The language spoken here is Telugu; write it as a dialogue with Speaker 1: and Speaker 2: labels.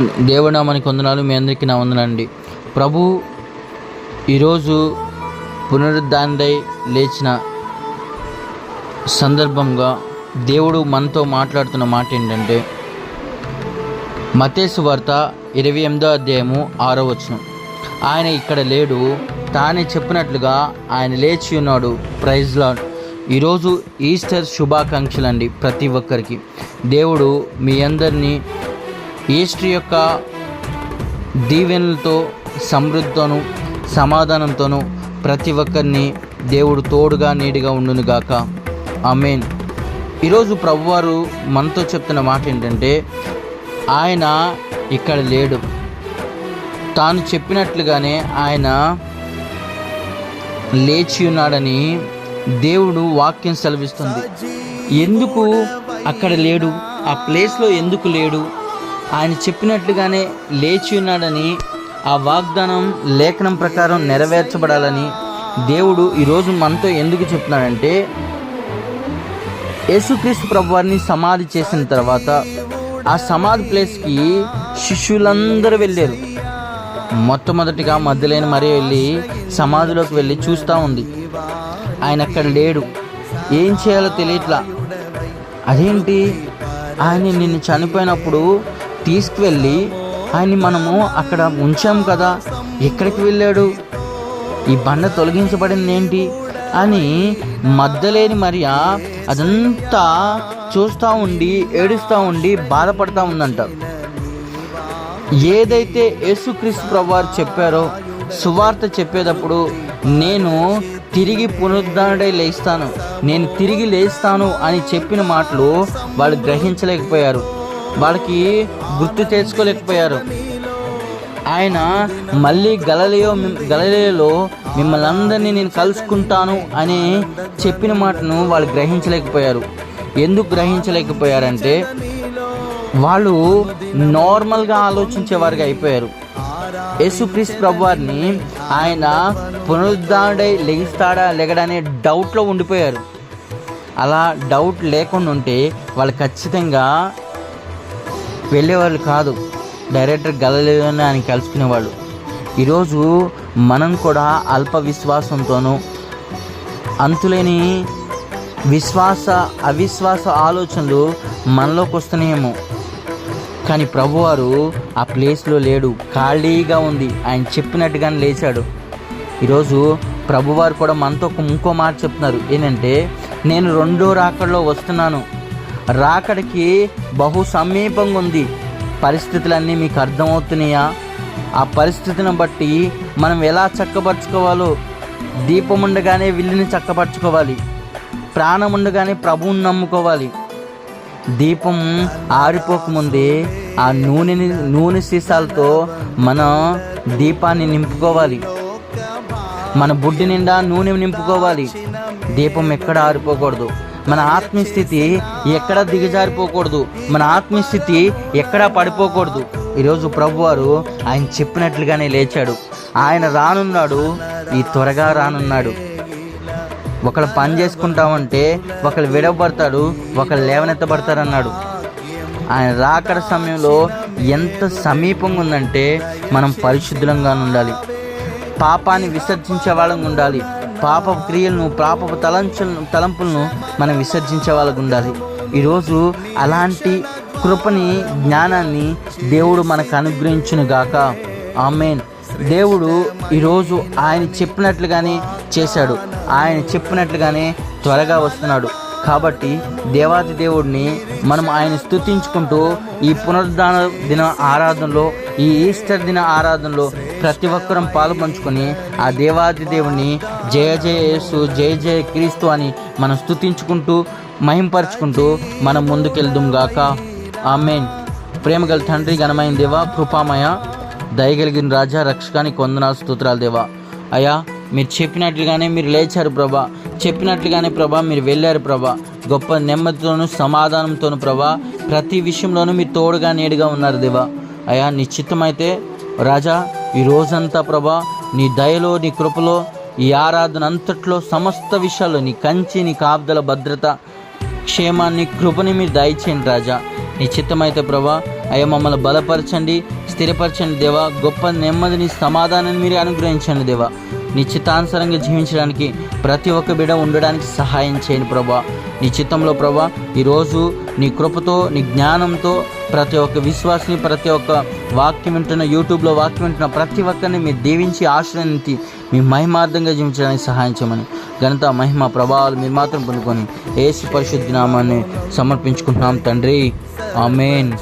Speaker 1: దేవునామానికి వందనాలు మీ అందరికీ నా వందనండి ప్రభు ఈరోజు పునరుద్ధానై లేచిన సందర్భంగా దేవుడు మనతో మాట్లాడుతున్న మాట ఏంటంటే మతేసు వార్త ఇరవై ఎనిమిదో అధ్యాయము ఆరో వచనం. ఆయన ఇక్కడ లేడు తానే చెప్పినట్లుగా ఆయన లేచి ఉన్నాడు. ప్రైజ్ లాడ్ ఈరోజు ఈస్టర్ శుభాకాంక్షలు అండి ప్రతి ఒక్కరికి. దేవుడు మీ అందరినీ ఈస్ట్రీ యొక్క దీవెనలతో సమృద్ధితోనూ సమాధానంతోనూ ప్రతి ఒక్కరిని దేవుడు తోడుగా నీడిగా ఉండునుగాక ఆమెన్. ఈరోజు ప్రభువారు మనతో చెప్తున్న మాట ఏంటంటే ఆయన ఇక్కడ లేడు. తాను చెప్పినట్లుగానే ఆయన లేచి ఉన్నాడని దేవుడు వాక్యం సెలవిస్తుంది. ఎందుకు అక్కడ లేడు? ఆ ప్లేస్లో ఎందుకు లేడు? ఆయన చెప్పినట్లుగానే లేచి ఉన్నాడని ఆ వాగ్దానం లేఖనం ప్రకారం నెరవేర్చబడాలని దేవుడు ఈరోజు మనతో ఎందుకు చెప్తున్నాడంటే యేసుక్రీస్తు ప్రభువారిని సమాధి చేసిన తర్వాత ఆ సమాధి ప్లేస్కి శిష్యులందరూ వెళ్ళారు. మొట్టమొదటిగా మధ్యలేని మరీ వెళ్ళి సమాధిలోకి వెళ్ళి చూస్తూ ఉంది. ఆయన అక్కడ లేడు. ఏం చేయాలో తెలియట్లా. అదేంటి? ఆయన నిన్ను చనిపోయినప్పుడు తీసుకువెళ్ళి ఆయన్ని మనము అక్కడ ఉంచాం కదా ఎక్కడికి వెళ్ళాడు? ఈ బండ తొలగించబడింది ఏంటి అని మద్దలేని మరియా అదంతా చూస్తూ ఉండి ఏడుస్తూ ఉండి బాధపడతా ఉందంట. ఏదైతే యేసుక్రీస్తు ప్రభువారు చెప్పారో సువార్త చెప్పేటప్పుడు నేను తిరిగి పునరుద్ధరణై లేస్తాను నేను తిరిగి లేస్తాను అని చెప్పిన మాటలు వాళ్ళు గ్రహించలేకపోయారు. వాళ్ళకి గుర్తు తెచ్చుకోలేకపోయారు ఆయన మళ్ళీ గలలియో గలలియలో మిమ్మల్ని అందరినీ నేను కలుసుకుంటాను అని చెప్పిన మాటను వాళ్ళు గ్రహించలేకపోయారు. ఎందుకు గ్రహించలేకపోయారంటే వాళ్ళు నార్మల్గా ఆలోచించేవారుగా అయిపోయారు. యేసుక్రీస్ ప్రభువారిని ఆయన పునరుద్ధరణై లెగిస్తాడా లెగడనే డౌట్లో ఉండిపోయారు. అలా డౌట్ లేకుండా ఉంటే వాళ్ళు ఖచ్చితంగా వెళ్ళేవాళ్ళు కాదు. డైరెక్టర్ గలలేదని ఆయన కలుసుకునేవాళ్ళు. ఈరోజు మనం కూడా అల్ప విశ్వాసంతోనూ అంతులేని విశ్వాస అవిశ్వాస ఆలోచనలు మనలోకి వస్తున్నాయేమో. కానీ ప్రభువారు ఆ ప్లేస్లో లేడు. ఖాళీగా ఉంది. ఆయన చెప్పినట్టుగానే లేచాడు. ఈరోజు ప్రభువారు కూడా మనతో ఇంకో మాట చెప్తున్నారు. ఏంటంటే నేను రెండో రాకడలో వస్తున్నాను. రాకడికి బహు సమీపంగా ఉంది. పరిస్థితులన్నీ మీకు అర్థమవుతున్నాయా? ఆ పరిస్థితిని బట్టి మనం ఎలా చక్కపరచుకోవాలో? దీపం ఉండగానే విల్లుని చక్కపరచుకోవాలి. ప్రాణం ఉండగానే ప్రభువుని నమ్ముకోవాలి. దీపం ఆరిపోకముందే ఆ నూనెని నూనె సీసాలతో మనం దీపాన్ని నింపుకోవాలి. మన బుడ్డి నిండా నూనె నింపుకోవాలి. దీపం ఎక్కడ ఆరిపోకూడదు. మన ఆత్మస్థితి ఎక్కడ దిగజారిపోకూడదు. మన ఆత్మస్థితి ఎక్కడా పడిపోకూడదు. ఈరోజు ప్రభువారు ఆయన చెప్పినట్లుగానే లేచాడు. ఆయన రానున్నాడు ఈ త్వరగా రానున్నాడు. ఒకళ్ళు పని చేసుకుంటామంటే ఒకళ్ళు విడవబడతాడు ఒకళ్ళు లేవనెత్తబడతారన్నాడు. ఆయన రాకడ సమయంలో ఎంత సమీపంగా ఉందంటే మనం పరిశుద్ధంగా ఉండాలి. పాపాన్ని విసర్జించే వాళ్ళంగా ఉండాలి. పాప క్రియలను పాప తలంచు తలంపులను మనం విసర్జించే వాళ్ళకు ఉండాలి. ఈరోజు అలాంటి కృపని జ్ఞానాన్ని దేవుడు మనకు అనుగ్రహించును గాక. ఆమెన్. దేవుడు ఈరోజు ఆయన చెప్పినట్లుగానే చేశాడు. ఆయన చెప్పినట్లుగానే త్వరగా వస్తున్నాడు. కాబట్టి దేవాది దేవుడిని మనం ఆయన స్థుతించుకుంటూ ఈ పునరుద్ధాన దిన ఆరాధనలో ఈ ఈస్టర్ దిన ఆరాధనలో ప్రతి ఒక్కరం పాల్పంచుకొని ఆ దేవాది దేవుడిని జయ జయ యేసు జయ జయ క్రీస్తు అని మనం స్తుతించుకుంటూ మహింపరుచుకుంటూ మనం ముందుకెళ్దాం గాక. ఆమెన్. ప్రేమగల తండ్రి ఘనమైన దేవా కృపామయ దయగలిగిన రాజా రక్షకానికి వందనాలు స్తోత్రాలు దేవా. అయ్యా మీరు చెప్పినట్లుగానే మీరు లేచారు ప్రభా. చెప్పినట్లుగానే ప్రభా మీరు వెళ్ళారు ప్రభా. గొప్ప నెమ్మదితోనూ సమాధానంతోనూ ప్రభా. ప్రతి విషయంలోనూ మీరు తోడుగా నీడుగా ఉన్నారు దేవా. అయ్యా నిశ్చితమైతే రాజా ఈ రోజంతా ప్రభా నీ దయలో నీ కృపలో ఈ ఆరాధన అంతట్లో సమస్త విషయాల్లో నీ కంచి నీ కాపుదల భద్రత క్షేమాన్ని కృపని మీరు దయచేయండి రాజా. నిశ్చితమైతే ప్రభా అయ్యా మమ్మల్ని బలపరచండి స్థిరపరచండి దేవా. గొప్ప నెమ్మదిని సమాధానాన్ని మీరు అనుగ్రహించండి దేవా. నీ జీవించడానికి ప్రతి ఒక్క బిడ ఉండడానికి సహాయం చేయండి ప్రభా. నీ చిత్తంలో ప్రభా ఈరోజు నీ కృపతో నీ జ్ఞానంతో ప్రతి ఒక్క విశ్వాసిని ప్రతి ఒక్క వాక్యం వింటున్న యూట్యూబ్లో వాక్యం వింటున్న ప్రతి ఒక్కరిని మీరు దీవించి ఆశ్రయించి మీ మహిమార్థంగా జీవించడానికి సహాయం చేయమని ఘనత మహిమ ప్రభావాలు మీరు మాత్రం పొందుకొని ఏసు పరిశుద్ధి నామాన్ని సమర్పించుకుంటున్నాం తండ్రి. ఆమెన్.